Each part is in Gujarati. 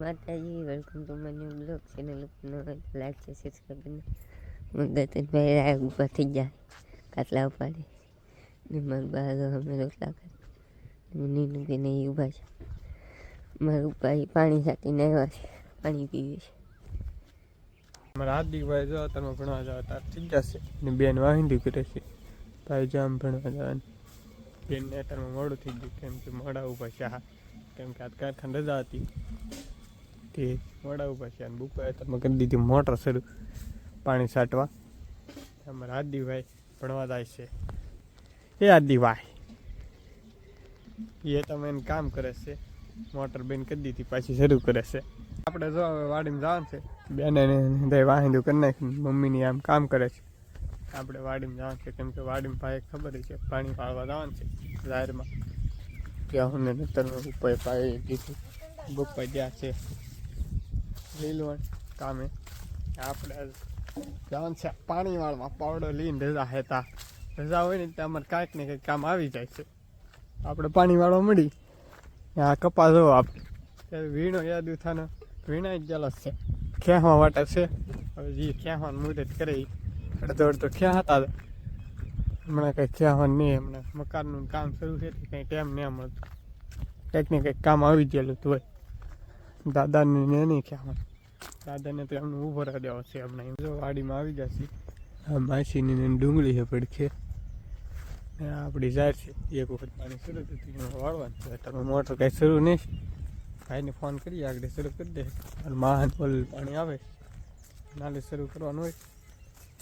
માતાજી welcome to my new blog channel like છે સબસ્ક્રાઈબ કરીને મદદભાઈ રાય ઊભા થઈ જાય કાટલા ઉપાડે ને મારા બા અમે રોટલા કરે નીનું કે નહીં ઊભા છે મારું ભાઈ પાણી સાથે આવ્યા છે પાણી પીવે છે મારા હાર્દિકભાઈ જો, તમે ભણવા જાવ તાર થઈ જશે. ને બેન વાહિંદી કરે છે ભાઈ જામ ભણવા જવાનું. બેનને અત્યારમાં મોડું થઈ ગયું, કેમ કે મોડા ઊભા છે, હા. કેમ કે આ કારખાને રજા હતી. તે મોડા ઉપર છે અને બપોરે તમે કરી દીધી મોટર શરૂ. પાણી છાંટવા. અમારા આદિભાઈ ભણવા જાય છે. એ આદિભાઈ. એ તમે એને કામ કરે છે. મોટર બેન કરી દીધી, પાછી શરૂ કરે છે. આપણે જો હવે વાડીમાં જવાનું છે, બેને વાહિંદુ કરી નાખી મમ્મીની આમ કામ કરે છે. આપણે વાડીમાં જવાનું છે, કેમ કે વાડીમાં ભાઈ ખબર છે, પાણી પાડવા જવાનું છે, જાહેરમાં. ત્યાં હું નતરમાં ઉપાય પાડી દીધું. બપ્પા જ્યાં છે. લીલવણ કામે. આપણે જવાનું છે પાણી વાળવા પાવડો લઈને રજા હેતા. રજા હોય ને ત્યાં અમારે કાંઈક ને કંઈક કામ આવી જાય છે. આપણે પાણી વાળવા મળી. આ કપાસ જોવો આપણે ત્યારે વીણો યાદ ઉઠાનો વીણા જ ગયેલો છે. ખેહવા માટે છે. હવે જે ખેંચવાનું મુદત કરે. અડધો અડધો હતા હમણાં કંઈ ખેંચવાનું નહીં, હમણાં મકાનનું કામ શરૂ છે કંઈ ટાઈમ નહીં મળતો. કંઈક ને કંઈક કામ આવી ગયેલું હતું હોય. દાદાને ને નહીં ખેંચવાનું દાદાને તો એમને ઊભો રહી દેવો છે એમને. જો વાડીમાં આવી જશે આ માસીની ને ડુંગળી છે પડખે. ને આપણી જાય છે. એક વખત પાણી શરૂ થતી વાળવાનું છે. તમે મોટર કાંઈ શરૂ નહીં છે ભાઈને ફોન કરીએ, આગળ શરૂ કરી દે. અને માહન પોલ પાણી આવે. નાલે શરૂ કરવાનું હોય.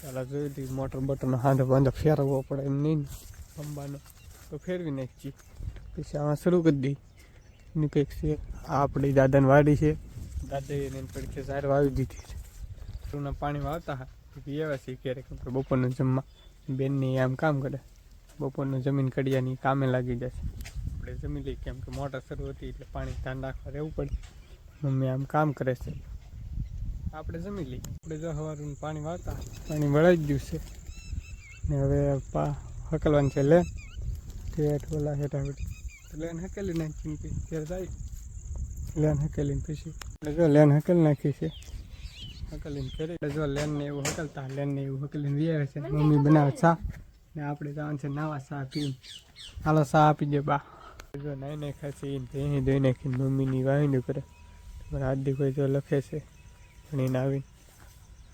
પહેલાં જોઈ હતી મોટર બટન હાંધો બાંધો ફેરવવો પડે એમ નહીં. અંબાનો તો ફેરવી નાખી પછી આમાં શરૂ કરી દઈ એની કંઈક છે. આ આપણી દાદાની વાડી છે. દાદાએ એને પડખે સાર વાવી દીધી છે. ચૂના પાણી વાવતા પીવા છે ક્યારેક. આપણે બપોરનું જમવા. બેનની આમ કામ કરે. બપોરનું જમીન કડિયાની કામે લાગી જશે આપણે જમી લઈએ કેમ કે મોટર શરૂ હતી એટલે પાણી ધ્યાન રાખવા રહેવું પડે. મમ્મી આમ કામ કરે છે. આપણે જમી લઈએ. આપણે જો સવારનું પાણી વાવતા પાણી વળાઈ ગયું છે. ને હવે પા હકલવાનું છે લે. તે ઓલા હેઠી લેન હકેલી નાખીને પછી ઘેર જાય લેન હકેલીને પછી જો લેન હકેલી નાખી છે હકલીને ફેરી એટલે લેન ને એવું હકલતા લેનને એવું હકલીને વી છે મમ્મી બનાવે ચા ને આપણે જવાનું છે નવા ચા પી હાલો ચા આપી દે બા. જો નાઈ નાઈ ખાશે ભેહી ધોઈ નાખીને મમ્મીની વાહિંદુ કરે મારા આદિભાઈ જો લખે છે. ભણીને આવીને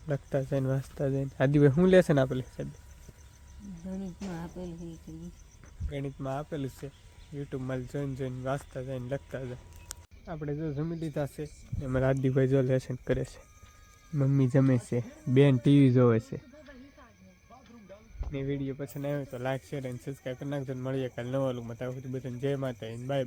લખતા જઈને વાંચતા જઈને આદિભાઈ શું લેશે ને આપેલું નહીં? ગણિતમાં આપેલું છે. યુટ્યુબમાં જોઈને જોઈને વાંચતા જઈને લખતા જાય. આપણે જો જમી લીધા છે, એમાં આદિભાઈ જો લેસન કરે છે. મમ્મી જમે છે, બેન ટીવી જોવે છે. ને વીડિયો પસંદ આવ્યો તો લાઈક શેર અને સબસ્ક્રાઈબ કરી નાખજો મળીએ કાલે નવા લોકમાં ત્યાં સુધી બધાને જય માતા બાય બાય